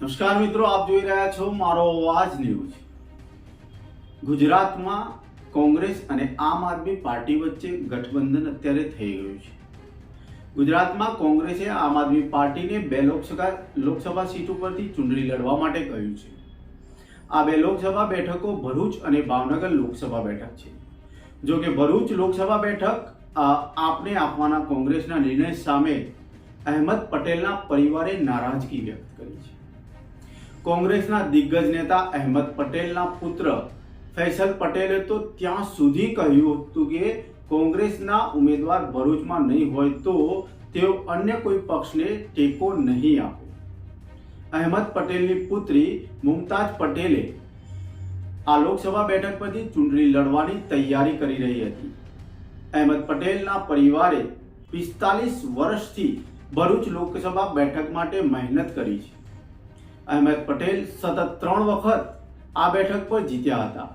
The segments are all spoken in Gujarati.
નમસ્કાર મિત્રો, આપ જોઈ રહ્યા છો મારો અવાજ ન્યૂઝ. ગુજરાતમાં કોંગ્રેસ અને આમ આદમી પાર્ટી વચ્ચે ગઠબંધન અત્યારે થઈ ગયું છે. ગુજરાતમાં કોંગ્રેસે આમ આદમી પાર્ટીને બે લોકસભા લોકસભા સીટ ઉપરથી ચૂંટણી લડવા માટે કહ્યું છે. આ બે લોકસભા બેઠકો ભરૂચ અને ભાવનગર લોકસભા બેઠક છે. જો કે ભરૂચ લોકસભા બેઠક આપને આપવાના કોંગ્રેસના નિર્ણય સામે અહેમદ પટેલના પરિવારે નારાજગી વ્યક્ત કરી છે. કોંગ્રેસના દિગ્ગજ નેતા અહેમદ પટેલના પુત્ર ફૈસલ પટેલે તો ત્યાં સુધી કહ્યું હતું કે કોંગ્રેસના ઉમેદવાર ભરૂચમાં નહીં હોય તો તેઓ અન્ય કોઈ પક્ષને ટેકો નહીં આપે. અહેમદ પટેલની પુત્રી મુમતાજ પટેલે આ લોકસભા બેઠક પરથી ચૂંટણી લડવાની તૈયારી કરી રહી હતી. અહેમદ પટેલના પરિવારે પિસ્તાલીસ વર્ષથી ભરૂચ લોકસભા બેઠક માટે મહેનત કરી છે. અહેમદ પટેલ સતત ત્રણ વખત આ બેઠક પર જીત્યા હતા.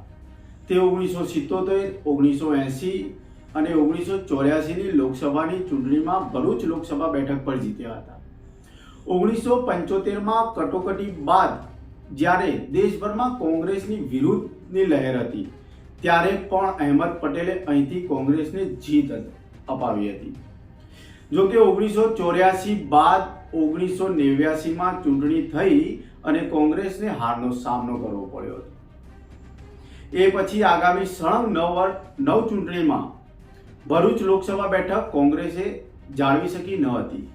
તે ઓગણીસો સિત્તોતેર, ઓગણીસો એંસી અને ઓગણીસો ચોર્યાસીની લોકસભાની ચૂંટણીમાં ભરૂચ લોકસભા બેઠક પર જીત્યા હતા. ઓગણીસો પંચોતેરમાં કટોકટી બાદ જ્યારે દેશભરમાં કોંગ્રેસની વિરુદ્ધની લહેર હતી, ત્યારે પણ અહેમદ પટેલે અહીંથી કોંગ્રેસને જીત અપાવી હતી. જો કે ઓગણીસો ચોર્યાસી બાદ ઓગણીસો નેવ્યાસીમાં ચૂંટણી થઈ અને કોંગ્રેસને હારનો સામનો કરવો પડ્યો હતો. એ પછી આગામી સળંગ નવ વર્ષ નવ ચૂંટણીમાં ભરૂચ લોકસભા બેઠક કોંગ્રેસે જાળવી શકી ન હતી.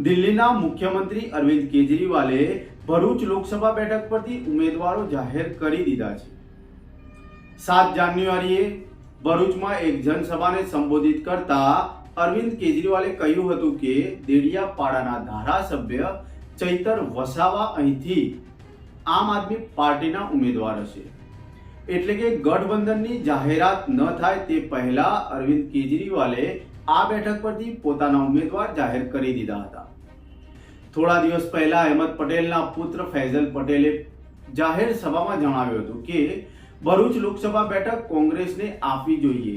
દિલ્હીના મુખ્યમંત્રી અરવિંદ કેજરીવાલે ભરૂચ લોકસભા બેઠક પરથી ઉમેદવારો જાહેર કરી દીધા છે. સાત જાન્યુઆરીએ ભરૂચમાં એક જનસભાને સંબોધિત કરતા અરવિંદ કેજરીવાલે કહ્યું હતું કે દેડિયાપાડાના ધારાસભ્ય ચૈતર વસાવા અહીંથી આમ આદમી પાર્ટીના ઉમેદવાર હશે. એટલે કે ગઠબંધનની જાહેરાત ન થાય તે પહેલા અરવિંદ કેજરીવાલે આ બેઠક પરથી પોતાના ઉમેદવાર જાહેર કરી દીધા હતા. થોડા દિવસ પહેલા અહેમદ પટેલના પુત્ર ફૈઝલ પટેલે જાહેર સભામાં જણાવ્યું હતું કે ભરૂચ લોકસભા બેઠક કોંગ્રેસને આપવી જોઈએ.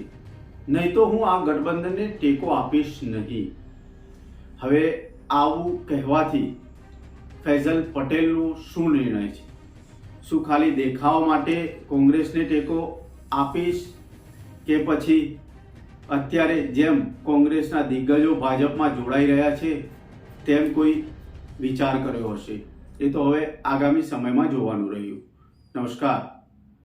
નહીં તો હું આ ગઠબંધનને ટેકો આપીશ નહીં. હવે આવું કહેવાથી ફૈઝલ પટેલનું શું નિર્ણય છે? શું ખાલી દેખાવ માટે કોંગ્રેસને ટેકો આપીશ કે પછી અત્યારે જેમ કોંગ્રેસના દિગ્ગજો ભાજપમાં જોડાઈ રહ્યા છે, તેમ કોઈ વિચાર કર્યો હશે? એ તો હવે આગામી સમયમાં જોવાનું રહ્યું. નમસ્કાર.